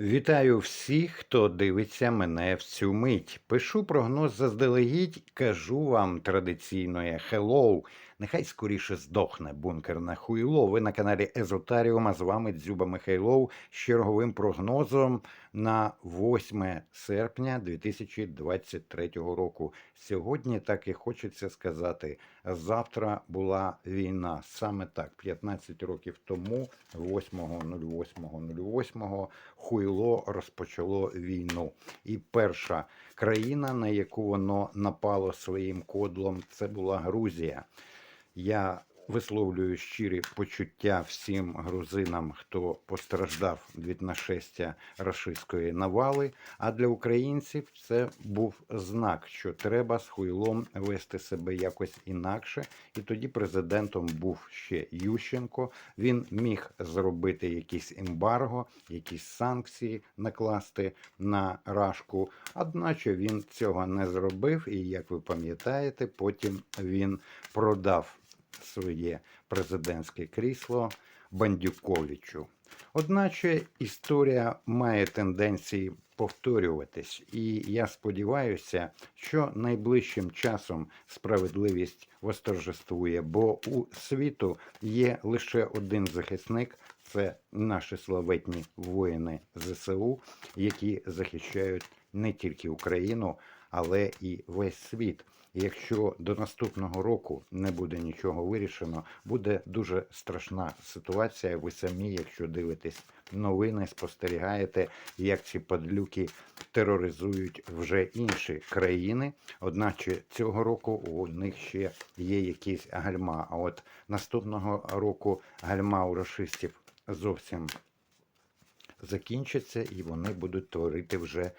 Вітаю всіх, хто дивиться мене в цю мить. Пишу прогноз заздалегідь, кажу вам традиційно «Hello». Нехай скоріше здохне бункерне хуйло. Ви на каналі Езотаріум, а з вами Дзюба Михайлов з черговим прогнозом на 8 серпня 2023 року. Сьогодні так і хочеться сказати. Завтра була війна. Саме так, 15 років тому, 8.08.08, хуйло розпочало війну. І перша країна, на яку воно напало своїм кодлом, це була Грузія. Я висловлюю щирі почуття всім грузинам, хто постраждав від нашестя рашистської навали. А для українців це був знак, що треба з хуйлом вести себе якось інакше. І тоді президентом був ще Ющенко. Він міг зробити якісь ембарго, якісь санкції накласти на рашку. Одначе він цього не зробив. І як ви пам'ятаєте, потім він продав своє президентське крісло Бандюковичу. Одначе історія має тенденції повторюватись, і я сподіваюся, що найближчим часом справедливість восторжествує, бо у світу є лише один захисник. Це наші славетні воїни ЗСУ, які захищають не тільки Україну, але і весь світ. І Якщо до наступного року не буде нічого вирішено, буде дуже страшна ситуація. Ви самі, якщо дивитесь новини, спостерігаєте, як ці падлюки тероризують вже інші країни. Одначе цього року у них ще є якісь гальма. А от наступного року гальма у рашистів зовсім закінчаться, і вони будуть творити вже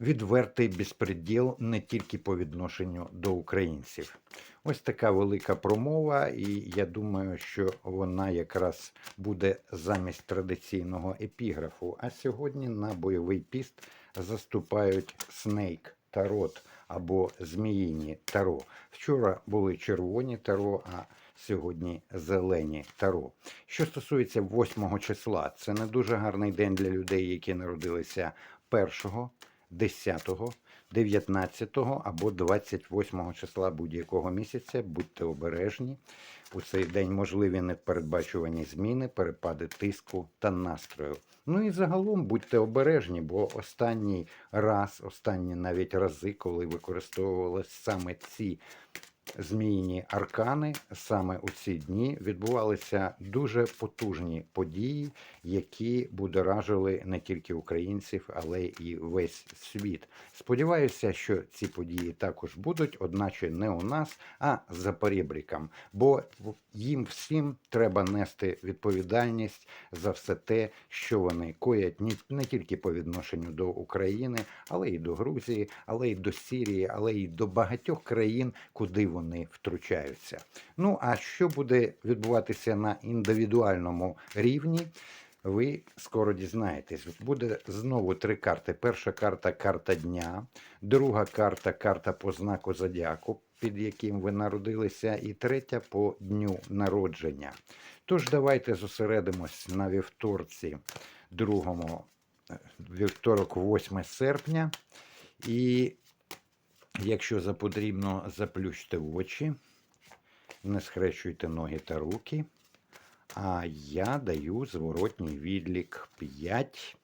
відвертий безпреділ не тільки по відношенню до українців. Ось така велика промова, і я думаю, що вона якраз буде замість традиційного епіграфу. А сьогодні на бойовий піст заступають Снейк Тарот або Зміїні Таро. Вчора були червоні таро, а сьогодні зелені таро. Що стосується 8 числа, це не дуже гарний день для людей, які народилися 1 10, 19 або 28 числа будь-якого місяця. Будьте обережні. У цей день можливі непередбачувані зміни, перепади тиску та настрою. Ну і загалом будьте обережні, бо останній раз, останні навіть рази, коли використовувалися саме ці зміїні аркани, саме у ці дні відбувалися дуже потужні події, які будоражили не тільки українців, але й весь світ. Сподіваюся, що ці події також будуть, одначе не у нас, а за перебріком, бо їм всім треба нести відповідальність за все те, що вони коять не тільки по відношенню до України, але й до Грузії, але й до Сірії, але й до багатьох країн, куди вони втручаються. Ну а що буде відбуватися на індивідуальному рівні? Ви скоро дізнаєтесь. Буде знову три карти. Перша карта карта дня, друга карта карта по знаку зодіаку, під яким ви народилися, і третя по дню народження. Тож давайте зосередимось на вівторці, другому, вівторок, 8 серпня. І якщо за потрібно, заплющте очі, не схрещуйте ноги та руки. А я даю зворотній відлік. 5,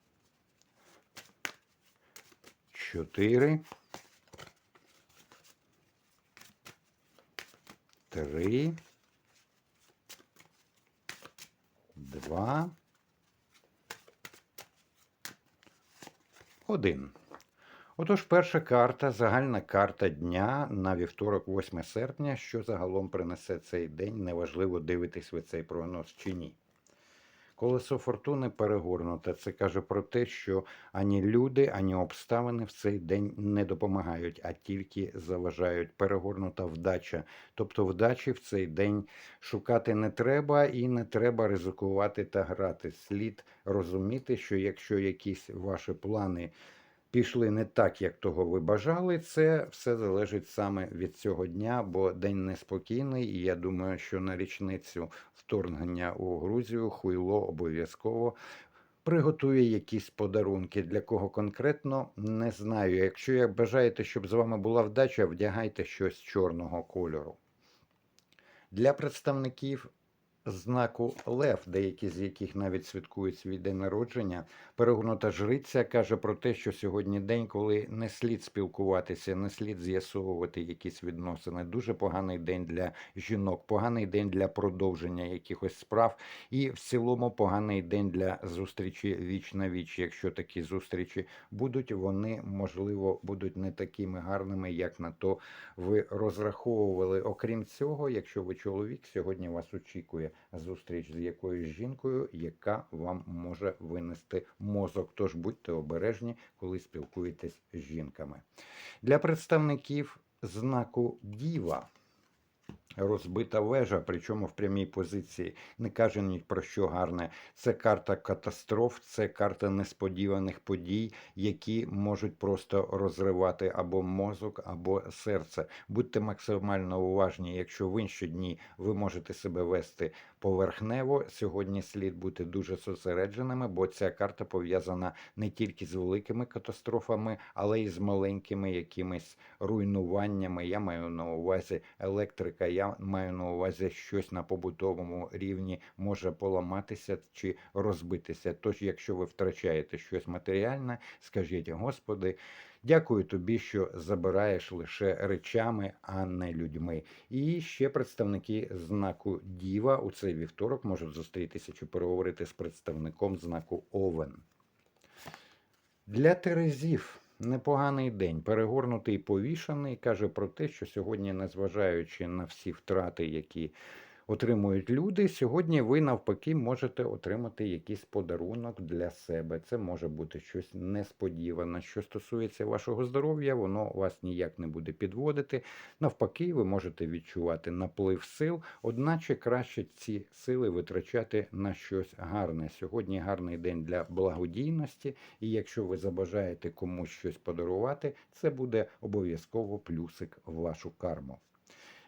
4, 3, 2, 1. Отож, перша карта, загальна карта дня на вівторок, 8 серпня, що загалом принесе цей день, неважливо дивитесь ви цей прогноз чи ні. Колесо фортуни перегорнуте. Це каже про те, що ані люди, ані обставини в цей день не допомагають, а тільки заважають. Перегорнута вдача. Тобто вдачі в цей день шукати не треба і не треба ризикувати та грати. Слід розуміти, що якщо якісь ваші плани пішли не так, як того ви бажали. Це все залежить саме від цього дня, бо день неспокійний, і я думаю, що на річницю вторгнення у Грузію хуйло обов'язково приготує якісь подарунки. Для кого конкретно не знаю. Якщо як бажаєте, щоб з вами була вдача, вдягайте щось чорного кольору. Для представників знаку Лев, деякі з яких навіть святкують свій день народження, перегорнута жриця каже про те, що сьогодні день, коли не слід спілкуватися, не слід з'ясовувати якісь відносини. Дуже поганий день для жінок, поганий день для продовження якихось справ, і в цілому поганий день для зустрічі віч на віч. Якщо такі зустрічі будуть, вони можливо будуть не такими гарними, як на то ви розраховували. Окрім цього, якщо ви чоловік, сьогодні вас очікує зустріч з якоюсь жінкою, яка вам може винести мозок. Тож будьте обережні, коли спілкуєтесь з жінками. Для представників знаку Діва. Розбита вежа, причому в прямій позиції, не каже ні про що гарне. Це карта катастроф, це карта несподіваних подій, які можуть просто розривати або мозок, або серце. Будьте максимально уважні. Якщо в інші дні ви можете себе вести поверхнево, сьогодні слід бути дуже зосередженими, бо ця карта пов'язана не тільки з великими катастрофами, але й з маленькими якимись руйнуваннями. Я маю на увазі електрика. Я маю на увазі щось на побутовому рівні може поламатися чи розбитися. Тож, якщо ви втрачаєте щось матеріальне, скажіть, Господи, дякую тобі, що забираєш лише речами, а не людьми. І ще представники знаку Діва у цей вівторок можуть зустрітися чи переговорити з представником знаку Овен. Для Терезів непоганий день. Перегорнутий Повішений каже про те, що сьогодні, незважаючи на всі втрати, які отримують люди, сьогодні ви навпаки можете отримати якийсь подарунок для себе. Це може бути щось несподіване. Що стосується вашого здоров'я, воно вас ніяк не буде підводити. Навпаки, ви можете відчувати наплив сил, одначе краще ці сили витрачати на щось гарне. Сьогодні гарний день для благодійності, і якщо ви забажаєте комусь щось подарувати, це буде обов'язково плюсик в вашу карму.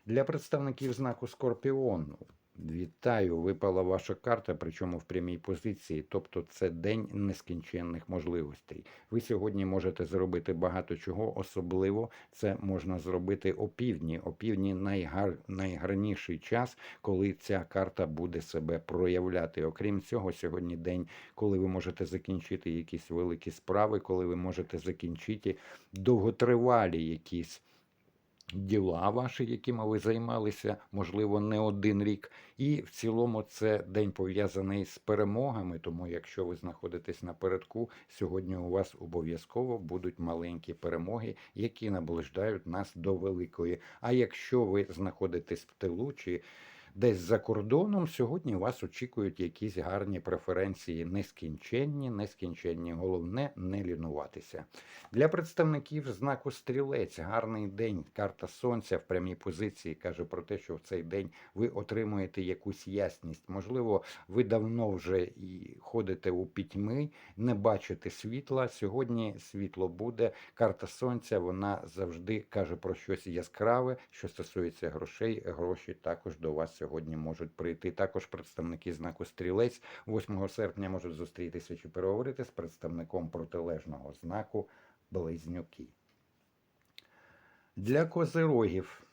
Для представників знаку Скорпіону. Вітаю, випала ваша карта, причому в прямій позиції. Тобто це день нескінченних можливостей. Ви сьогодні можете зробити багато чого, особливо це можна зробити опівдні. Опівдні найгар... найгарніший час, коли ця карта буде себе проявляти. Окрім цього, сьогодні день, коли ви можете закінчити якісь великі справи, коли ви можете закінчити довготривалі якісь діла ваші, якими ви займалися, можливо, не один рік. І в цілому це день пов'язаний з перемогами. Тому, якщо ви знаходитесь напередку, сьогодні у вас обов'язково будуть маленькі перемоги, які наближають нас до великої. А якщо ви знаходитесь в тилу чи Десь за кордоном сьогодні вас очікують якісь гарні преференції, нескінченні, нескінченні. Головне не лінуватися. Для представників знаку стрілець гарний день. Карта сонця в прямій позиції каже про те, що в цей день ви отримуєте якусь ясність. Можливо, ви давно вже і ходите у пітьми, не бачите світла. Сьогодні світло буде. Карта сонця вона завжди каже про щось яскраве, що стосується грошей. Гроші також до вас сьогодні можуть прийти. Також представники знаку стрілець 8 серпня можуть зустрітися чи переговорити з представником протилежного знаку Близнюки. Для козирогів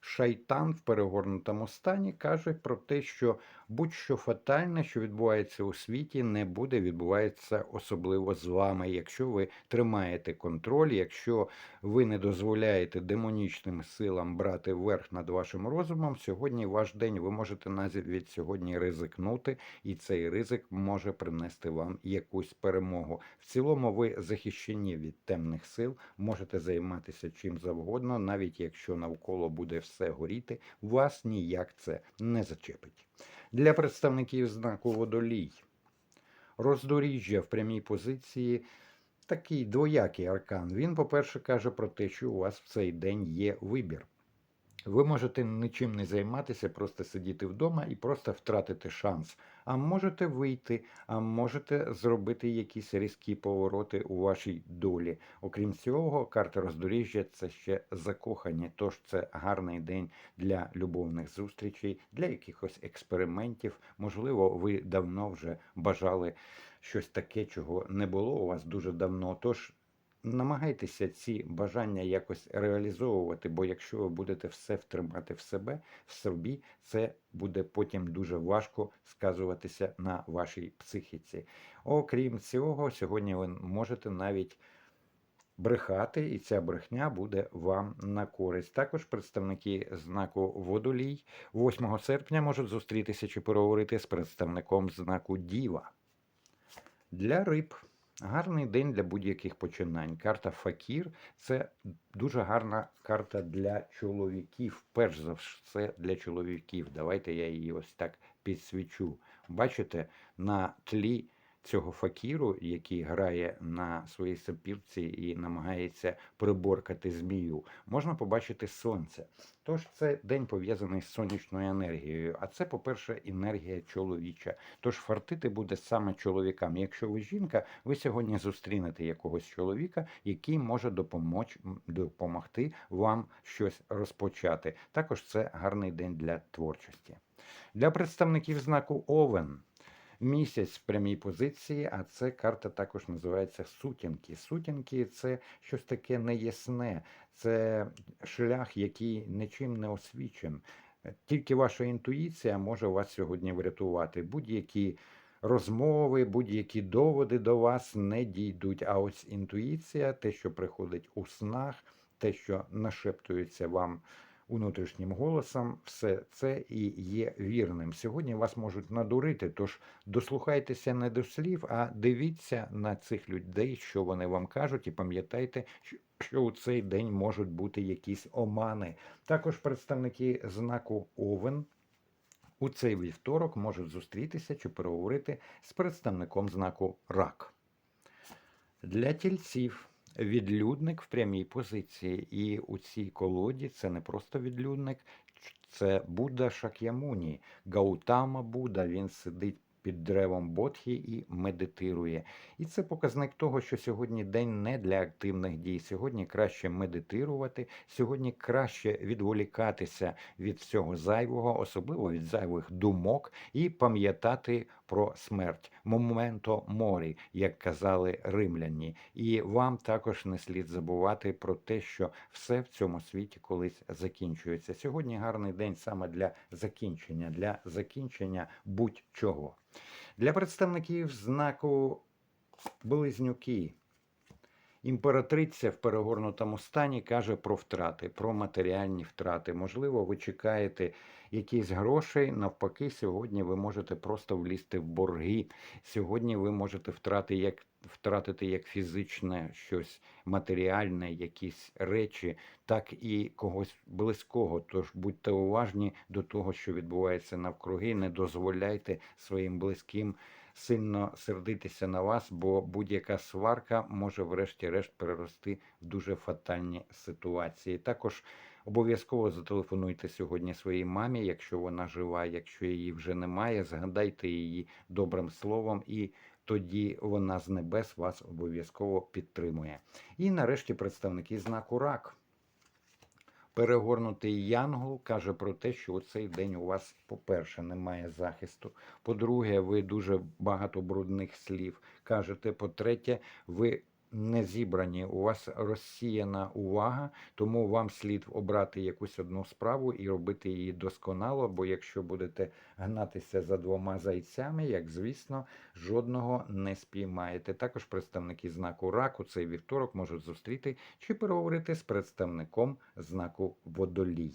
шайтан в перегорнутому стані каже про те, що будь-що фатальне, що відбувається у світі, не буде відбувається особливо з вами. Якщо ви тримаєте контроль, якщо ви не дозволяєте демонічним силам брати верх над вашим розумом, сьогодні ваш день ви можете навіть від сьогодні ризикнути, і цей ризик може принести вам якусь перемогу. В цілому ви захищені від темних сил, можете займатися чим завгодно, навіть якщо навколо буде все горіти, вас ніяк це не зачепить. Для представників знаку водолій. Роздоріжжя в прямій позиції такий двоякий аркан. Він, по-перше, каже про те, що у вас в цей день є вибір. Ви можете нічим не займатися, просто сидіти вдома і просто втратити шанс. А можете вийти, а можете зробити якісь різкі повороти у вашій долі. Окрім цього, карта роздоріжжя це ще закохані. Тож це гарний день для любовних зустрічей, для якихось експериментів. Можливо, ви давно вже бажали щось таке, чого не було у вас дуже давно. Тож намагайтеся ці бажання якось реалізовувати, бо якщо ви будете все втримати в себе, в собі, це буде потім дуже важко сказуватися на вашій психіці. Окрім цього, сьогодні ви можете навіть брехати, і ця брехня буде вам на користь. Також представники знаку водолій 8 серпня можуть зустрітися чи переговорити з представником знаку Діва. Для риб гарний день для будь-яких починань. Карта Факір це дуже гарна карта для чоловіків. Перш за все для чоловіків. Давайте я її ось так підсвічу. Бачите, на тлі цього факіру, який грає на своїй сапірці і намагається приборкати змію, можна побачити сонце. Тож це день пов'язаний з сонячною енергією. А це, по-перше, енергія чоловіча. Тож фартити буде саме чоловікам. Якщо ви жінка, ви сьогодні зустрінете якогось чоловіка, який може допомоч, допомогти вам щось розпочати. Також це гарний день для творчості. Для представників знаку Овен. Місяць в прямій позиції, а це карта також називається сутінки. Сутінки це щось таке неясне, це шлях, який нічим не освічен. Тільки ваша інтуїція може вас сьогодні врятувати. Будь-які розмови, будь-які доводи до вас не дійдуть. А ось інтуїція, те, що приходить у снах, те, що нашептується вам внутрішнім голосом, все це і є вірним. Сьогодні вас можуть надурити, тож дослухайтеся не до слів, а дивіться на цих людей, що вони вам кажуть, і пам'ятайте, що у цей день можуть бути якісь омани. Також представники знаку Овен. У цей вівторок можуть зустрітися чи переговорити з представником знаку РАК. Для тільців відлюдник в прямій позиції. І у цій колоді це не просто відлюдник, це Будда Шак'ямуні, Гаутама Будда. Він сидить під деревом Бодхі і медитирує. І це показник того, що сьогодні день не для активних дій. Сьогодні краще медитирувати, сьогодні краще відволікатися від всього зайвого, особливо від зайвих думок, і пам'ятати про смерть. Моменто морі, як казали римляні. І вам також не слід забувати про те, що все в цьому світі колись закінчується. Сьогодні гарний день саме для закінчення, для закінчення будь-чого. Для представників знаку Близнюки. Імператриця в перегорнутому стані каже про втрати, про матеріальні втрати. Можливо, ви чекаєте якісь грошей. Навпаки, сьогодні ви можете просто влізти в борги. Сьогодні ви можете втрати як втратити як фізичне щось матеріальне, якісь речі, так і когось близького. Тож будьте уважні до того, що відбувається навкруги. Не дозволяйте своїм близьким сильно сердитися на вас, бо будь-яка сварка може, врешті-решт, перерости в дуже фатальні ситуації. Також обов'язково зателефонуйте сьогодні своїй мамі, якщо вона жива, якщо її вже немає, згадайте її добрим словом і. Тоді вона з небес вас обов'язково підтримує. І нарешті представники знаку рак. Перегорнутий Янгол каже про те, що у цей день у вас, по-перше, немає захисту. По-друге, ви дуже багато брудних слів кажете. По-третє, ви не зібрані, у вас розсіяна увага, тому вам слід обрати якусь одну справу і робити її досконало. Бо якщо будете гнатися за двома зайцями, як звісно, жодного не спіймаєте. Також представники знаку раку цей вівторок можуть зустріти чи переговорити з представником знаку водолій.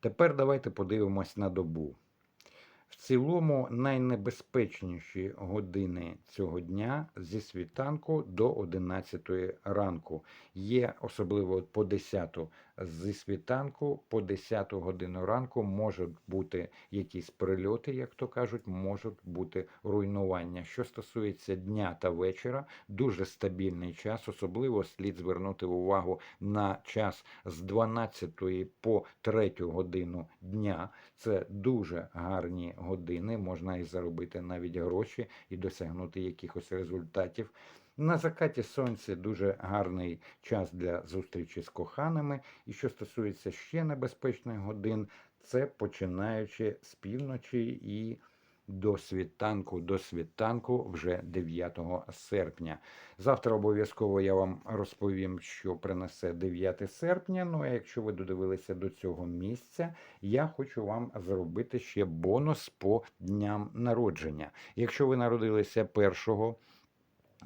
Тепер давайте подивимось на добу. В цілому найнебезпечніші години цього дня зі світанку до 11 ранку. Є особливо по 10 зі світанку по 10 годину ранку можуть бути якісь прильоти, як то кажуть, можуть бути руйнування. Що стосується дня та вечора, дуже стабільний час, особливо слід звернути увагу на час з 12 по 3 годину дня. Це дуже гарні години, можна і заробити навіть гроші і досягнути якихось результатів. На закаті сонця дуже гарний час для зустрічі з коханими. І що стосується ще небезпечних годин, це починаючи з півночі і до світанку, до світанку вже 9 серпня. Завтра обов'язково я вам розповім, що принесе 9 серпня. Ну а якщо ви додивилися до цього місця, я хочу вам зробити ще бонус по дням народження. Якщо ви народилися 1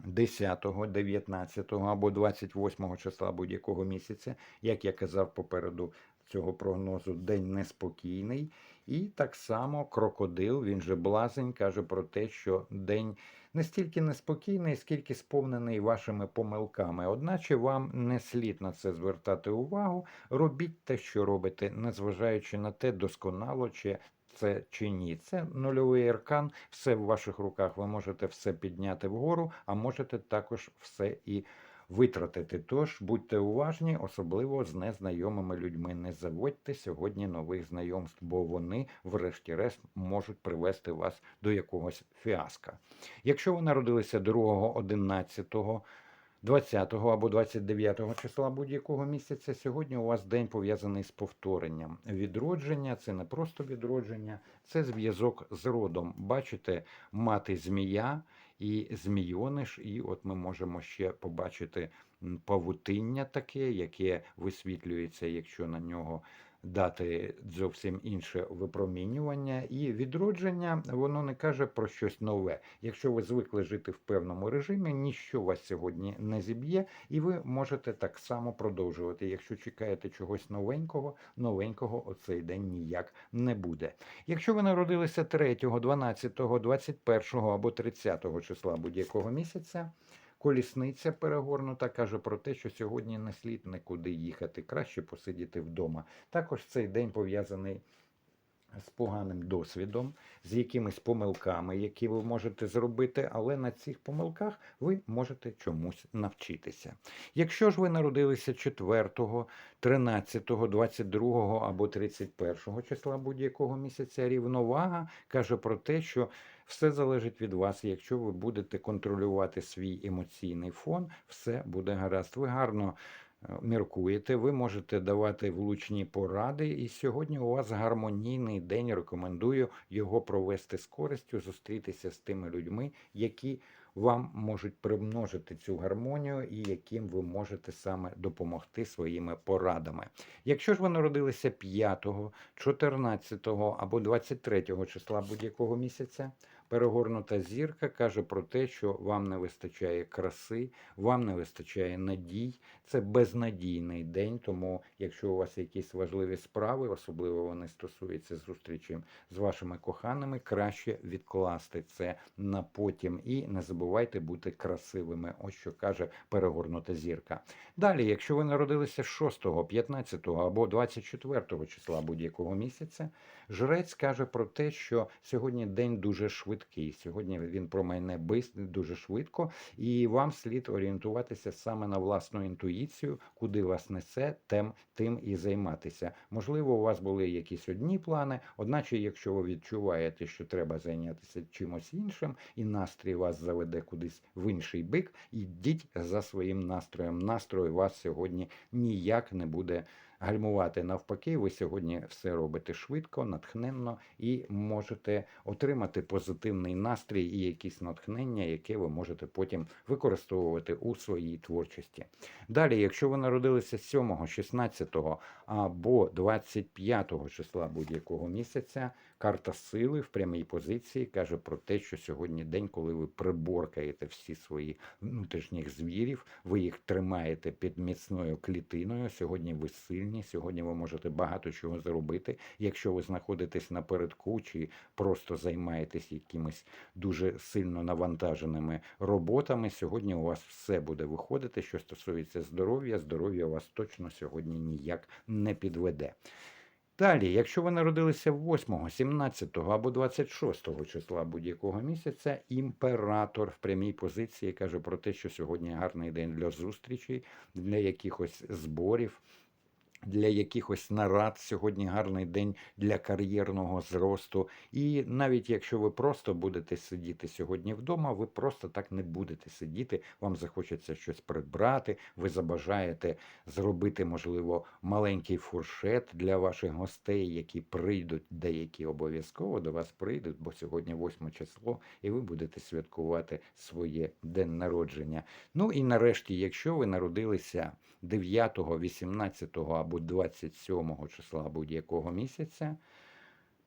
10, 19 або 28 числа будь-якого місяця, як я казав попереду цього прогнозу, день неспокійний. І так само крокодил, він же блазень, каже про те, що день не стільки неспокійний, скільки сповнений вашими помилками. Одначе вам не слід на це звертати увагу. Робіть те, що робите, незважаючи на те, досконало чи це чи ні. Це нульовий аркан, все в ваших руках. Ви можете все підняти вгору, а можете також все і витратити. Тож будьте уважні, особливо з незнайомими людьми. Не заводьте сьогодні нових знайомств, бо вони, врешті-решт, можуть привести вас до якогось фіаска. Якщо ви народилися 2, 11, 20 або 29 числа будь-якого місяця, сьогодні у вас день пов'язаний з повторенням. Відродження це не просто відродження, це зв'язок з родом. Бачите, мати змія і змійониш, і от ми можемо ще побачити павутиння таке, яке висвітлюється, якщо на нього дати зовсім інше випромінювання. І відродження воно не каже про щось нове. Якщо ви звикли жити в певному режимі, ніщо вас сьогодні не зіб'є, і ви можете так само продовжувати. Якщо чекаєте чогось новенького, новенького оцей день ніяк не буде. Якщо ви народилися 3, 12, 21 або 30 числа будь-якого місяця. Колісниця перегорнута каже про те, що сьогодні не слід нікуди їхати, краще посидіти вдома. Також цей день пов'язаний з поганим досвідом, з якимись помилками, які ви можете зробити, але на цих помилках ви можете чомусь навчитися. Якщо ж ви народилися 4, 13, 22 або 31 числа будь-якого місяця, рівновага каже про те, що все залежить від вас. Якщо ви будете контролювати свій емоційний фон, все буде гаразд. Ви гарно міркуєте, ви можете давати влучні поради. І сьогодні у вас гармонійний день. Рекомендую його провести з користю, зустрітися з тими людьми, які вам можуть примножити цю гармонію і яким ви можете саме допомогти своїми порадами. Якщо ж ви народилися 5, 14 або 23 числа будь-якого місяця, перегорнута зірка каже про те, що вам не вистачає краси, вам не вистачає надій. Це безнадійний день. Тому, якщо у вас якісь важливі справи, особливо вони стосуються зустрічі з вашими коханими, краще відкласти це на потім і не забувайте бути красивими. Ось що каже перегорнута зірка. Далі, якщо ви народилися 6, 15 або 24 числа будь-якого місяця, жрець каже про те, що сьогодні день дуже швидкий. Сьогодні він промайне бис- дуже швидко, і вам слід орієнтуватися саме на власну інтуїцію, куди вас несе, тем тим і займатися. Можливо, у вас були якісь одні плани, одначе, якщо ви відчуваєте, що треба зайнятися чимось іншим, і настрій вас заведе кудись в інший бик, ідіть за своїм настроєм. Настрой вас сьогодні ніяк не буде гальмувати. Навпаки, ви сьогодні все робите швидко, натхненно і можете отримати позитивний настрій і якісь натхнення, яке ви можете потім використовувати у своїй творчості. Далі, якщо ви народилися 7, 16 або 25 числа будь-якого місяця, карта сили в прямій позиції каже про те, що сьогодні день, коли ви приборкаєте всі свої внутрішніх звірів, ви їх тримаєте під міцною клітиною. Сьогодні ви сильні. Сьогодні ви можете багато чого зробити. Якщо ви знаходитесь напередку чи просто займаєтесь якимись дуже сильно навантаженими роботами. Сьогодні у вас все буде виходити. Що стосується здоров'я, здоров'я вас точно сьогодні ніяк не підведе. Далі, якщо ви народилися 8, 17 або 26 числа будь-якого місяця, імператор в прямій позиції каже про те, що сьогодні гарний день для зустрічей, для якихось зборів. Для якихось нарад сьогодні гарний день для кар'єрного зросту. І навіть якщо ви просто будете сидіти сьогодні вдома, ви просто так не будете сидіти. Вам захочеться щось придбати, ви забажаєте зробити, можливо, маленький фуршет для ваших гостей, які прийдуть, деякі обов'язково до вас прийдуть, бо сьогодні 8 число, і ви будете святкувати своє день народження. Ну і нарешті, якщо ви народилися 9, 18 або 27 числа будь-якого місяця,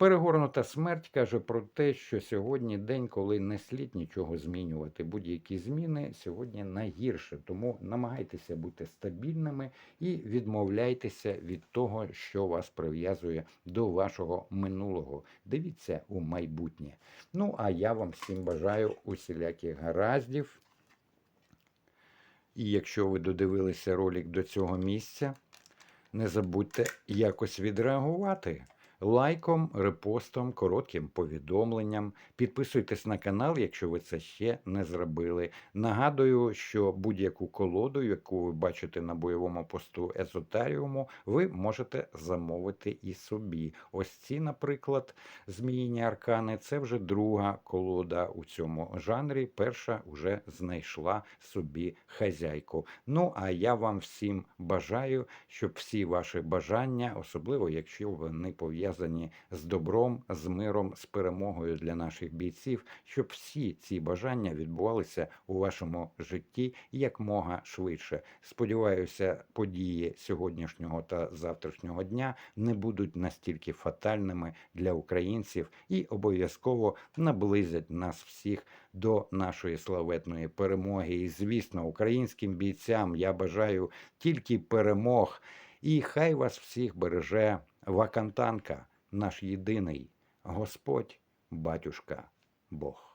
перегорнута смерть каже про те, що сьогодні день, коли не слід нічого змінювати. Будь-які зміни сьогодні найгірше. Тому намагайтеся бути стабільними і відмовляйтеся від того, що вас прив'язує до вашого минулого. Дивіться у майбутнє. Ну, а я вам всім бажаю усіляких гараздів. І якщо ви додивилися ролик до цього місця, не забудьте якось відреагувати лайком, репостом, коротким повідомленням. Підписуйтесь на канал, якщо ви це ще не зробили. Нагадую, що будь-яку колоду, яку ви бачите на бойовому посту Езотаріуму, ви можете замовити і собі. Ось ці, наприклад, зміїні аркани це вже друга колода у цьому жанрі. Перша вже знайшла собі хазяйку. Ну а я вам всім бажаю, щоб всі ваші бажання, особливо якщо вони пов'язані з добром, з миром, з перемогою для наших бійців, щоб всі ці бажання відбувалися у вашому житті якмога швидше. Сподіваюся, події сьогоднішнього та завтрашнього дня не будуть настільки фатальними для українців і обов'язково наблизять нас всіх до нашої славетної перемоги. І звісно, українським бійцям я бажаю тільки перемог. І хай вас всіх береже Вакантанка, наш єдиний Господь, батюшка, Бог.